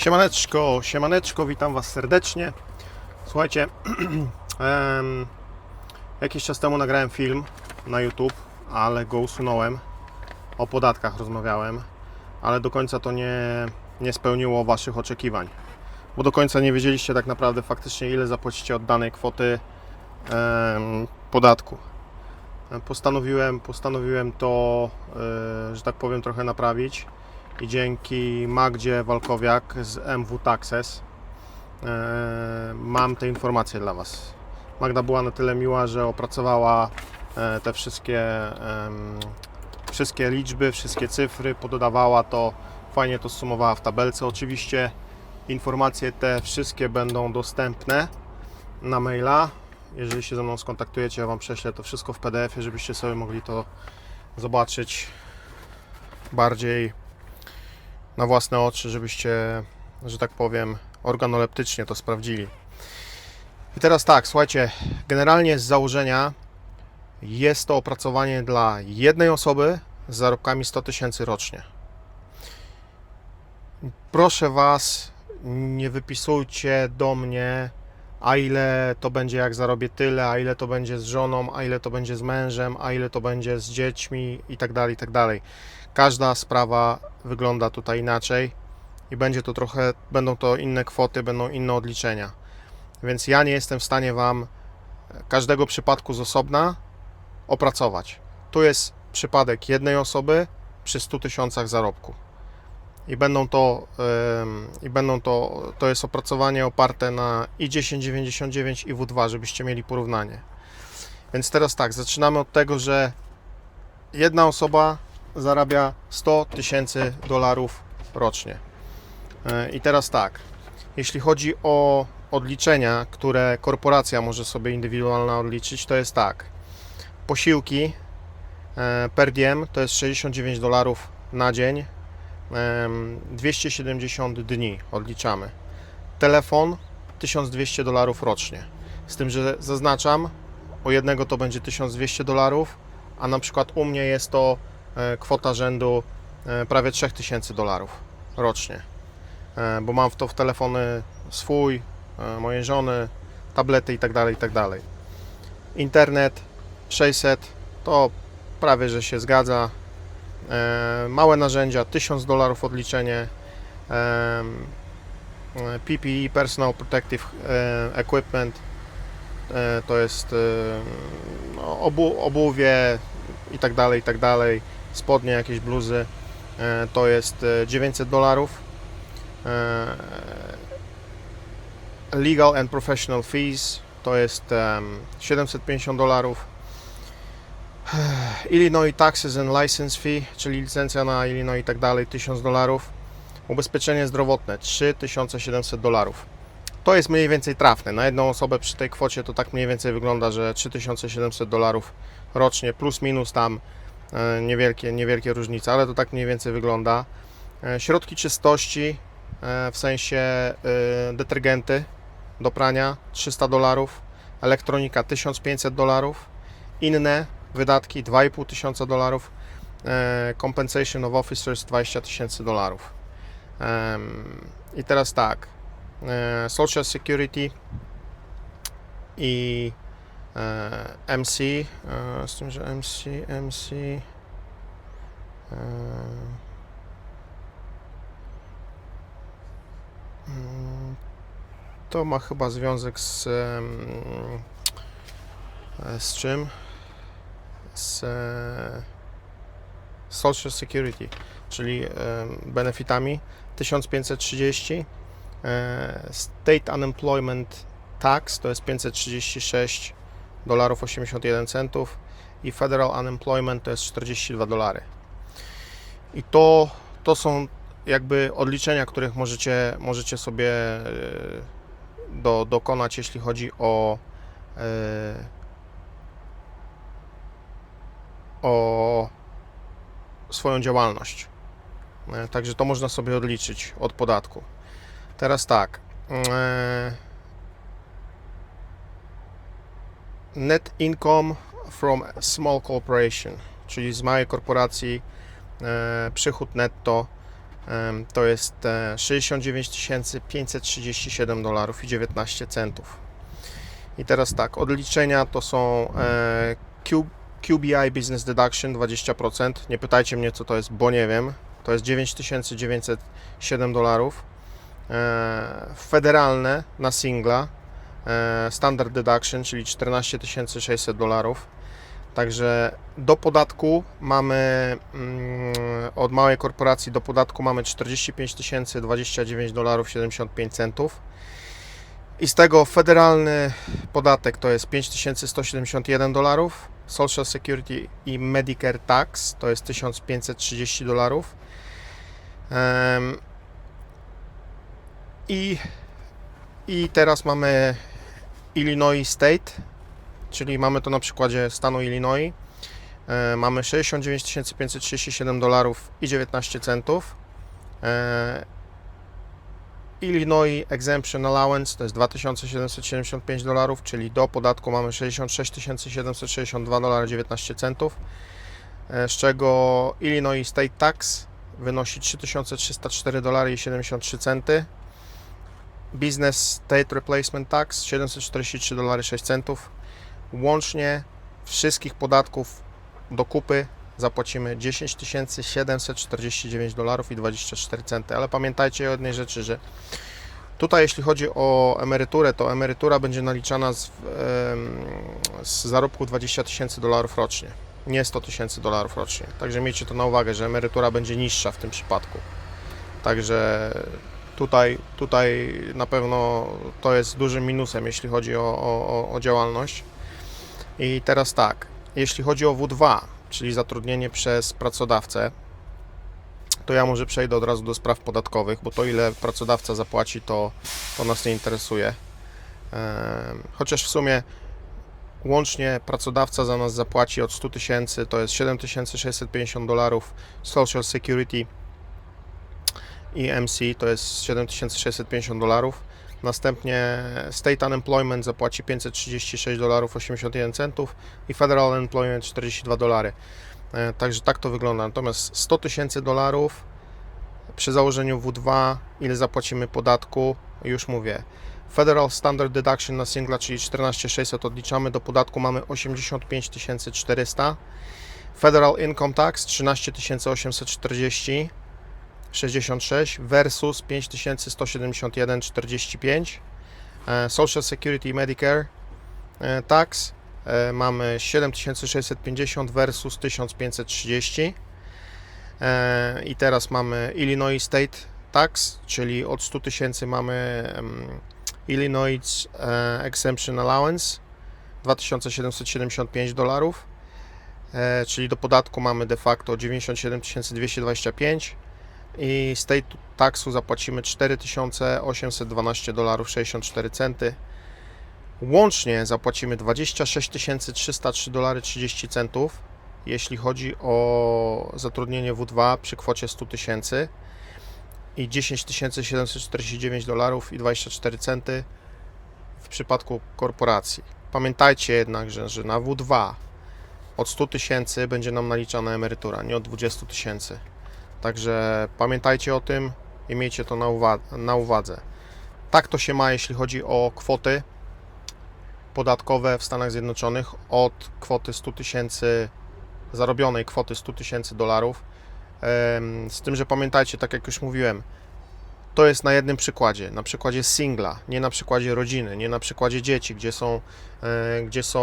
Siemaneczko, siemaneczko, witam Was serdecznie. Słuchajcie, jakiś czas temu nagrałem film na YouTube, ale go usunąłem. O podatkach rozmawiałem, ale do końca to nie, nie spełniło Waszych oczekiwań. Bo do końca nie wiedzieliście tak naprawdę faktycznie ile zapłacicie od danej kwoty podatku. Postanowiłem, postanowiłem to, e, że tak powiem, trochę naprawić i dzięki Magdzie Walkowiak z MW Taxes e, mam te informacje dla Was. Magda była na tyle miła, że opracowała e, te wszystkie, wszystkie liczby, wszystkie cyfry, pododawała to, fajnie to sumowała w tabelce. Oczywiście informacje te wszystkie będą dostępne na maila. Jeżeli się ze mną skontaktujecie, ja Wam prześlę to wszystko w PDF-ie, żebyście sobie mogli to zobaczyć bardziej na własne oczy, żebyście, że tak powiem, organoleptycznie to sprawdzili. I teraz tak, słuchajcie, generalnie z założenia jest to opracowanie dla jednej osoby z zarobkami 100 tysięcy rocznie. Proszę Was, nie wypisujcie do mnie, a ile to będzie jak zarobię tyle, a ile to będzie z żoną, a ile to będzie z mężem, a ile to będzie z dziećmi i tak dalej, i tak dalej. Każda sprawa wygląda tutaj inaczej i będzie to trochę, będą to inne kwoty, będą inne odliczenia. Więc ja nie jestem w stanie Wam każdego przypadku z osobna opracować. Tu jest przypadek jednej osoby przy 100 tysiącach zarobku. I będą to, i będą to, to jest opracowanie oparte na i 1099 i W2, żebyście mieli porównanie. Więc teraz tak, zaczynamy od tego, że jedna osoba zarabia 100 tysięcy dolarów rocznie. E, I teraz tak, jeśli chodzi o odliczenia, które korporacja może sobie indywidualna odliczyć, to jest tak. Posiłki e, per diem to jest 69 dolarów na dzień, 270 dni odliczamy. Telefon 1200 dolarów rocznie. Z tym, że zaznaczam, u jednego to będzie 1200 dolarów, a na przykład u mnie jest to e, kwota rzędu e, prawie 3000 dolarów rocznie. E, Bo mam w to w telefony swój, mojej żony, tablety itd. itd. Internet 600 to prawie że się zgadza. E, Małe narzędzia 1000 dolarów odliczenie. Em, e, PPE Personal Protective e, Equipment e, to jest e, no, obu, obuwie i tak dalej, i tak dalej, spodnie, jakieś bluzy, e, to jest e, 900 dolarów. E, Legal and Professional Fees to jest em, 750 dolarów. Illinois Taxes and License Fee, czyli licencja na Illinois i tak dalej, 1000 dolarów. Ubezpieczenie zdrowotne 3700 dolarów. To jest mniej więcej trafne. Na jedną osobę przy tej kwocie to tak mniej więcej wygląda, że 3700 dolarów rocznie, plus minus tam e, niewielkie, niewielkie różnice, ale to tak mniej więcej wygląda. E, Środki czystości, e, w sensie detergenty do prania 300 dolarów, elektronika 1500 dolarów, inne wydatki 2,5 tysiąca dolarów, e, compensation of officers 20 tysięcy dolarów. I teraz tak, e, Social Security i e, MC, z tym, że MC, MC, mm, to ma chyba związek z, z czym? Z e, Social Security, czyli e, benefitami 1530 e, State Unemployment Tax to jest 536 dolarów 81 centów i Federal Unemployment to jest 42 dolary. I to, to są jakby odliczenia, których możecie, możecie sobie do, dokonać, jeśli chodzi o o swoją działalność. E, Także to można sobie odliczyć od podatku. Teraz tak. e, Net income from small corporation, czyli z małej korporacji, e, przychód netto to jest e, 69 537 dolarów i 19 centów. I teraz tak, odliczenia to są e, Q, QBI Business Deduction 20%. Nie pytajcie mnie co to jest, bo nie wiem. To jest 9907 dolarów. E, federalne na singla e, Standard Deduction, czyli 14 600 dolarów. Także do podatku mamy mm, od małej korporacji do podatku mamy 45 029 dolarów 75 centów. I z tego federalny podatek to jest 5171 dolarów, Social Security i Medicare Tax to jest 1530 dolarów. I, I teraz mamy Illinois State, czyli mamy to na przykładzie stanu Illinois. E, mamy 69 537 dolarów i 19 centów. Illinois Exemption Allowance to jest 2775 dolarów, czyli do podatku mamy 66 762 dolary 19 centów, e, z czego Illinois State Tax wynosi 3304 dolary i 73 centy. Business State Replacement Tax 743 dolary 6 centów. Łącznie wszystkich podatków do kupy zapłacimy 10 749 dolarów i 24 centy. Ale pamiętajcie o jednej rzeczy, że tutaj jeśli chodzi o emeryturę, to emerytura będzie naliczana z, z zarobku 20 tysięcy dolarów rocznie, nie 100 tysięcy dolarów rocznie. Także miejcie to na uwagę, że emerytura będzie niższa w tym przypadku. Także tutaj, tutaj na pewno to jest dużym minusem, jeśli chodzi o, o- o działalność. I teraz tak, jeśli chodzi o W2, czyli zatrudnienie przez pracodawcę, to ja może przejdę od razu do spraw podatkowych, bo to ile pracodawca zapłaci, to, to nas nie interesuje. Chociaż w sumie łącznie pracodawca za nas zapłaci od 100 tysięcy, to jest 7650 dolarów Social Security i MC to jest 7650 dolarów. Następnie State Unemployment zapłaci 536 dolarów 81 centów i Federal Unemployment 42 dolary. E, Także tak to wygląda. Natomiast 100 tysięcy dolarów przy założeniu W2, ile zapłacimy podatku, już mówię. Federal Standard Deduction na singla, czyli 14600 odliczamy, do podatku mamy 85 400. Federal Income Tax 13 840 66 versus 5171,45. E, Social Security Medicare e, Tax e, mamy 7650 versus 1530. E, I teraz mamy Illinois State Tax, czyli od 100 tysięcy mamy Illinois Exemption Allowance 2775 dolarów, czyli do podatku mamy de facto 97 225 i state taxu zapłacimy 4812 dolarów 64 centy. Łącznie zapłacimy 26 303 dolary 30 centów, jeśli chodzi o zatrudnienie W2 przy kwocie 100 tysięcy i 10 749 dolarów i 24 centy w przypadku korporacji. Pamiętajcie jednak, że, że na W2 od 100 tysięcy będzie nam naliczana emerytura, nie od 20 tysięcy. Także pamiętajcie o tym i miejcie to na, uwa- na uwadze. Tak to się ma, jeśli chodzi o kwoty podatkowe w Stanach Zjednoczonych od kwoty 100 tysięcy, zarobionej kwoty 100 tysięcy dolarów. Z tym, że pamiętajcie, tak jak już mówiłem, to jest na jednym przykładzie, na przykładzie singla, nie na przykładzie rodziny, nie na przykładzie dzieci, gdzie są, e, gdzie są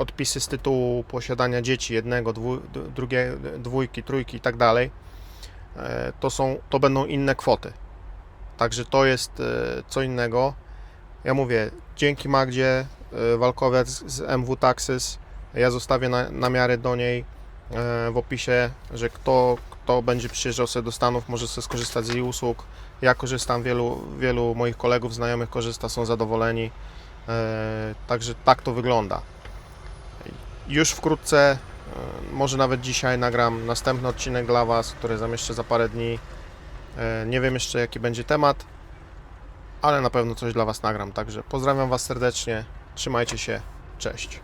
odpisy z tytułu posiadania dzieci, jednego, dwu, drugie, dwójki, trójki i tak dalej. E, To są, to będą inne kwoty. Także to jest e, co innego. Ja mówię, dzięki Magdzie e, Walkowiec z MW Taxes, ja zostawię na, namiary do niej w opisie, że kto, kto będzie przyjeżdżał sobie do Stanów, może sobie skorzystać z jej usług. Ja korzystam, wielu, wielu moich kolegów, znajomych korzysta, są zadowoleni. Także tak to wygląda. Już wkrótce, e, może nawet dzisiaj nagram następny odcinek dla Was, który zamieszczę za parę dni. E, Nie wiem jeszcze jaki będzie temat, ale na pewno coś dla Was nagram. Także pozdrawiam Was serdecznie, trzymajcie się, cześć.